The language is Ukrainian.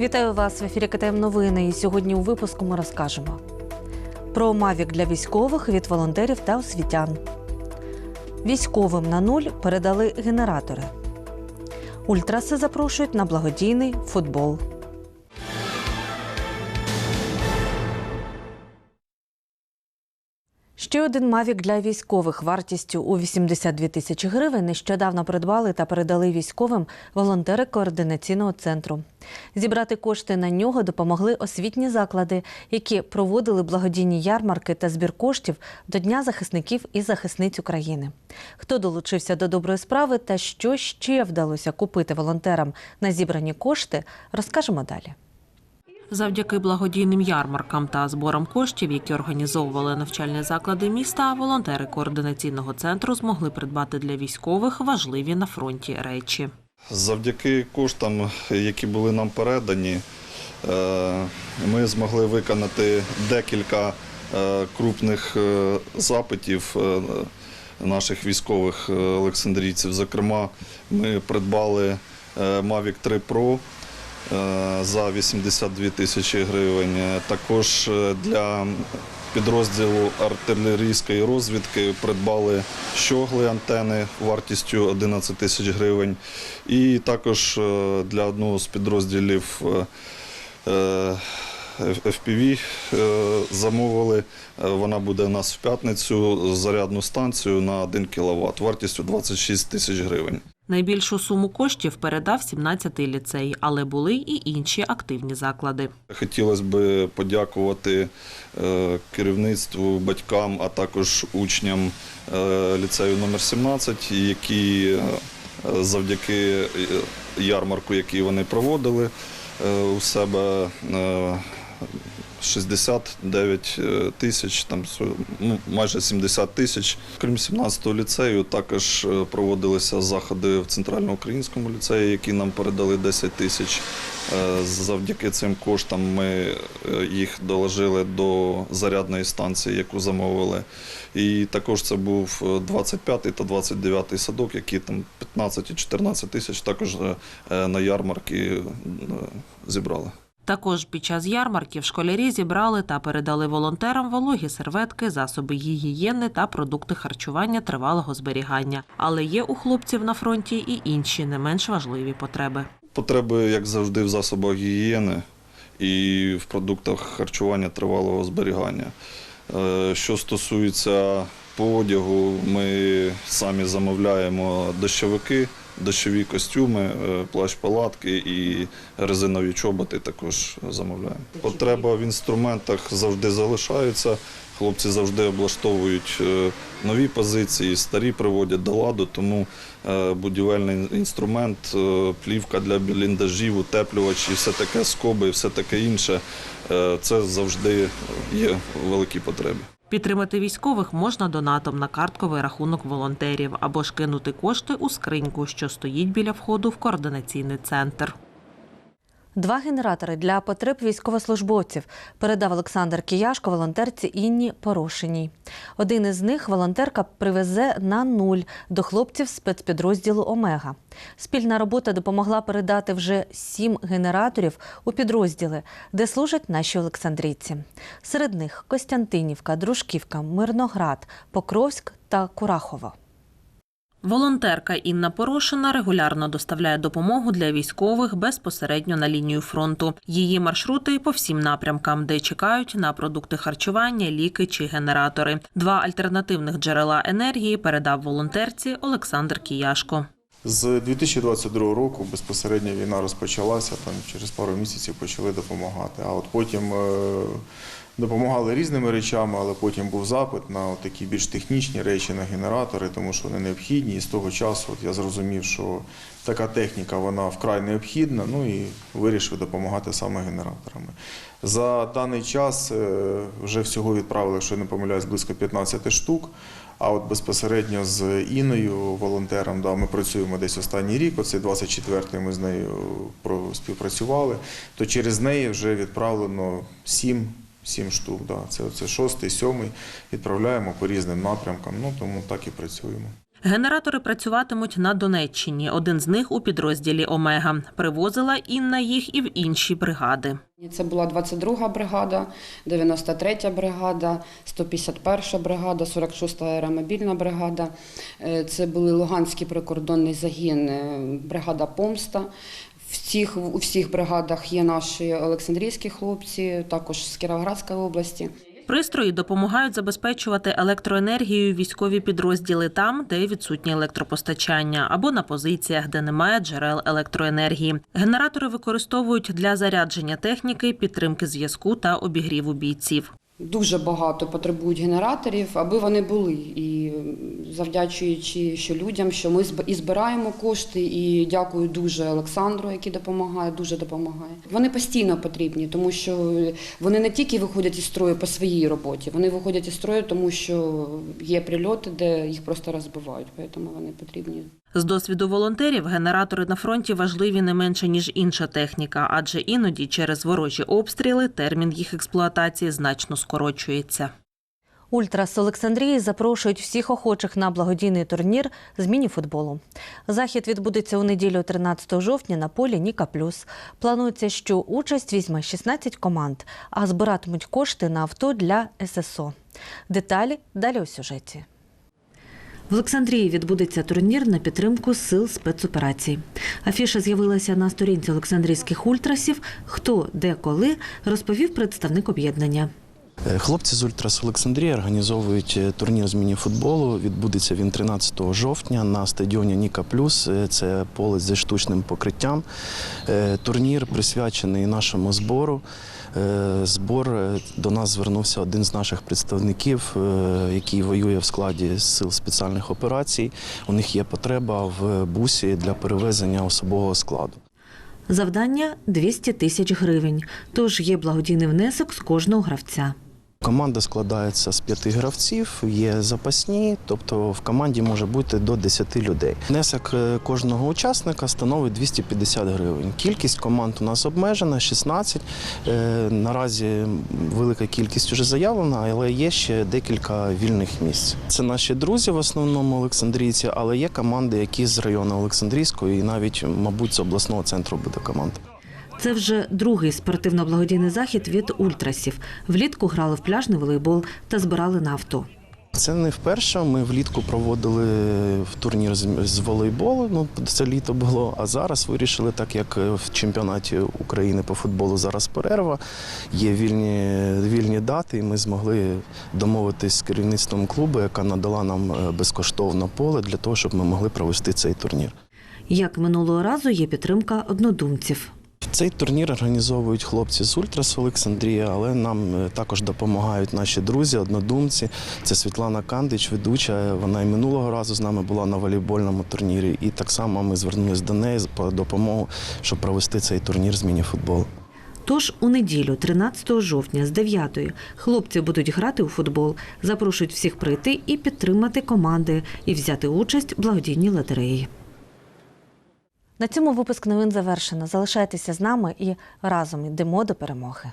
Вітаю вас в ефірі КТМ Новини. І сьогодні у випуску ми розкажемо про Мавік для військових від волонтерів та освітян. Військовим на нуль передали генератори. Ультраси запрошують на благодійний футбол. Ще один Мавік для військових вартістю у 82 тисячі гривень нещодавно придбали та передали військовим волонтери координаційного центру. Зібрати кошти на нього допомогли освітні заклади, які проводили благодійні ярмарки та збір коштів до Дня захисників і захисниць України. Хто долучився до доброї справи та що ще вдалося купити волонтерам на зібрані кошти, розкажемо далі. Завдяки благодійним ярмаркам та зборам коштів, які організовували навчальні заклади міста, волонтери координаційного центру змогли придбати для військових важливі на фронті речі. Завдяки коштам, які були нам передані, е, ми змогли виконати декілька е, крупних е, запитів наших військових олександрійців. Зокрема, ми придбали Mavic 3 Pro за 82 тисячі гривень. Е, Також е, для підрозділу артилерійської розвідки придбали щогли антени вартістю 11 тисяч гривень. І також е, для одного з підрозділів е, е, FPV е, замовили. Е, Вона буде у нас в п'ятницю зарядну станцію на 1 кВт вартістю 26 тисяч гривень. Найбільшу суму коштів передав 17-й ліцей, але були і інші активні заклади. Хотілося б подякувати е, керівництву, батькам, а також учням е, ліцею номер 17, які е, завдяки ярмарку, який вони проводили у себе. Е, 69 е, тисяч, там ну, майже 70 тисяч. Крім 17-го ліцею, також е, проводилися заходи в центральноукраїнському ліцеї, які нам передали 10 тисяч. Е, Завдяки цим коштам ми їх доложили до зарядної станції, яку замовили. І також це був 25-й та 29-й садок, які там 15 і 14 тисяч також на ярмарки зібрали. Також під час ярмарків школярі зібрали та передали волонтерам вологі серветки, засоби гігієни та продукти харчування тривалого зберігання. Але є у хлопців на фронті і інші не менш важливі потреби. Потреби, як завжди, в засобах гігієни і в продуктах харчування тривалого зберігання. Е, Що стосується по одягу, ми самі замовляємо дощовики, дощові костюми, е, плащ-палатки і резинові чоботи також замовляємо. Потреба в інструментах завжди залишається. Хлопці завжди облаштовують е, нові позиції, старі приводять до ладу, тому е, будівельний інструмент, плівка для бліндажів, утеплювачі, все таке скоби, все таке інше. Це завжди є великі потреби. Підтримати військових можна донатом на картковий рахунок волонтерів або ж кинути кошти у скриньку, що стоїть біля входу в координаційний центр. Два генератори для потреб військовослужбовців передав Олександр Кияшко волонтерці Інні Порошиній. Один із них волонтерка привезе на нуль до хлопців спецпідрозділу Омега. Спільна робота допомогла передати вже сім генераторів у підрозділи, де служать наші олександрійці. Серед них Костянтинівка, Дружківка, Мирноград, Покровськ та Курахово. Волонтерка Інна Порошина регулярно доставляє допомогу для військових безпосередньо на лінію фронту. Її маршрути по всім напрямкам, де чекають на продукти харчування, ліки чи генератори. Два альтернативних джерела енергії передав волонтерці Олександр Кіяшко. З 2022 року безпосередньо війна розпочалася, там через пару місяців почали допомагати. А от потім е, допомагали різними речами, але потім був запит на такі більш технічні речі, на генератори, тому що вони необхідні. І з того часу от я зрозумів, що така техніка вона вкрай необхідна, ну і вирішив допомагати саме генераторами. За даний час е, вже всього відправили, якщо я не помиляюсь, близько 15 штук. А от безпосередньо з Іною, волонтером, да, ми працюємо десь останній рік, Оце 24-й ми з нею співпрацювали, то через неї вже відправлено 7, 7 штук. Да. Це, це шостий, сьомий. Відправляємо по різним напрямкам, ну тому так і працюємо. Генератори працюватимуть на Донеччині. Один з них у підрозділі Омега. Привозила Інна їх і в інші бригади. Це була 22-га бригада, 93-я бригада, 151-ша бригада, 46-та аеромобільна бригада. Е, Це були Луганський прикордонний загін, е, бригада Помста. В цих, у всіх бригадах є наші олександрійські хлопці, також з Кіровоградської області. Пристрої допомагають забезпечувати електроенергією військові підрозділи там, де відсутнє електропостачання, або на позиціях, де немає джерел електроенергії. Генератори використовують для зарядження техніки, підтримки зв'язку та обігріву бійців. Дуже багато потребують генераторів, аби вони були. І завдячуючи що людям, що ми і збираємо кошти, і дякую дуже Олександру, який допомагає, дуже допомагає. Вони постійно потрібні, тому що вони не тільки виходять із строю по своїй роботі, вони виходять із строю, тому що є прильоти, де їх просто розбивають, тому вони потрібні. З досвіду волонтерів генератори на фронті важливі не менше ніж інша техніка, адже іноді через ворожі обстріли термін їх експлуатації значно скорочується. Ультрас Олександрії запрошують всіх охочих на благодійний турнір з міні-футболу. Захід відбудеться у неділю 13 жовтня на полі Ніка Плюс. Планується, що участь візьме 16 команд, а збиратимуть кошти на авто для ССО. Деталі далі у сюжеті. В Олександрії відбудеться турнір на підтримку сил спецоперацій. Афіша з'явилася на сторінці Олександрійських ультрасів. Хто, де, коли розповів представник об'єднання. Е, Хлопці з Ультрас Олександрія організовують е, турнір з міні-футболу. Відбудеться він 13 жовтня на стадіоні Ніка Плюс. Е, Це поле зі штучним покриттям. Турнір присвячений нашому збору. Збор до нас звернувся один з наших представників, який воює в складі сил спеціальних операцій. У них є потреба в бусі для перевезення особового складу. Завдання 200 тисяч гривень. Тож є благодійний внесок з кожного гравця. Команда складається з п'яти гравців, є запасні, тобто в команді може бути до 10 людей. Внесок е, кожного учасника становить 250 гривень. Кількість команд у нас обмежена 16. Е, Наразі велика кількість вже заявлена, але є ще декілька вільних місць. Це наші друзі, в основному олександрійці, але є команди, які з району Олександрійського і навіть, мабуть, з обласного центру буде команда. Це вже другий спортивно-благодійний захід від ультрасів. Влітку грали в пляжний волейбол та збирали на авто. Це не вперше. Ми влітку проводили в турнір з, волейболу. Ну це літо було. А зараз вирішили, так як в чемпіонаті України по футболу зараз перерва, є вільні, вільні дати, і ми змогли домовитись з керівництвом клубу, яка надала нам е, безкоштовно поле для того, щоб ми могли провести цей турнір. Як минулого разу є підтримка однодумців. Цей турнір організовують хлопці з Ультрас Олександрія, але нам е, також допомагають наші друзі, однодумці. Це Світлана Кандич, ведуча. Вона і минулого разу з нами була на волейбольному турнірі. І так само ми звернулися до неї по допомогу, щоб провести цей турнір з міні-футболу. Тож у неділю, 13 жовтня, з 9 хлопці будуть грати у футбол. Запрошують всіх прийти і підтримати команди і взяти участь в благодійній лотереї. На цьому випуск новин завершено. Залишайтеся з нами і разом йдемо до перемоги.